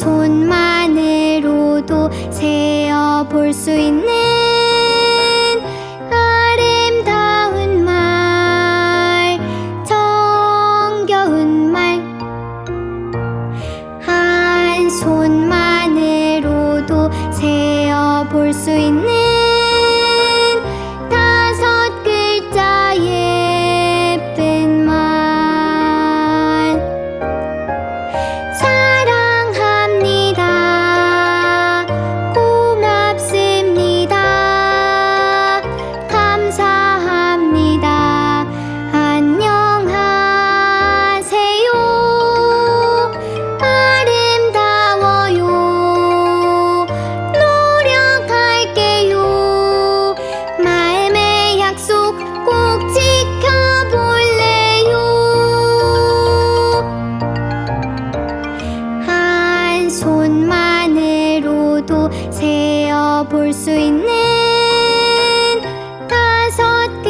손만으로도 세어 볼 수 있는 아름다운 말, 정겨운 말. 한 손만으로도 세어 볼 수 있는 볼 수 있는 다섯